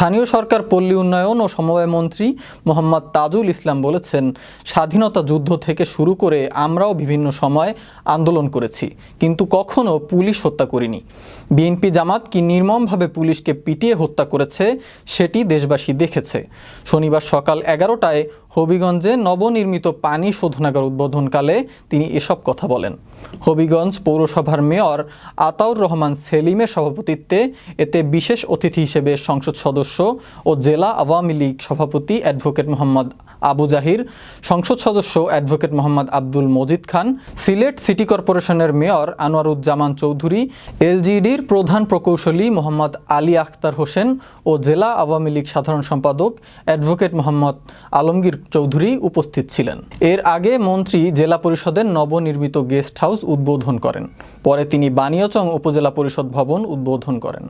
স্থানীয় সরকার, পল্লী উন্নয়ন ও সমবায় মন্ত্রী মোহাম্মদ তাজুল ইসলাম বলেছেন, স্বাধীনতা যুদ্ধ থেকে শুরু করে আমরাও বিভিন্ন সময় আন্দোলন করেছি, কিন্তু কখনো পুলিশ হত্যা করিনি। বিএনপি জামাত কি নির্মমভাবে পুলিশকে পিটিয়ে হত্যা করেছে, সেটি দেশবাসী দেখেছে। শনিবার সকাল এগারোটায় হবিগঞ্জে নবনির্মিত পানি শোধনাগার উদ্বোধনকালে তিনি এসব কথা বলেন। হবিগঞ্জ পৌরসভার মেয়র আতাউর রহমান সেলিমের সভাপতিত্বে এতে বিশেষ অতিথি হিসেবে সংসদ সদস্য ও জেলা আওয়ামী লীগ সভাপতি অ্যাডভোকেট মোহাম্মদ আবু জাহির, সংসদ সদস্য অ্যাডভোকেট মোহাম্মদ আব্দুল মজিদ খান, সিলেট সিটি কর্পোরেশনের মেয়র আনোয়ারুজ্জামান চৌধুরী, এলজিডির প্রধান প্রকৌশলী মোহাম্মদ আলী আখতার হোসেন ও জেলা আওয়ামী লীগ সাধারণ সম্পাদক অ্যাডভোকেট মোহাম্মদ আলমগীর চৌধুরী উপস্থিত ছিলেন। এর আগে মন্ত্রী জেলা পরিষদের নবনির্মিত গেস্ট হাউস উদ্বোধন করেন। পরে তিনি বানিয়াচং উপজেলা পরিষদ ভবন উদ্বোধন করেন।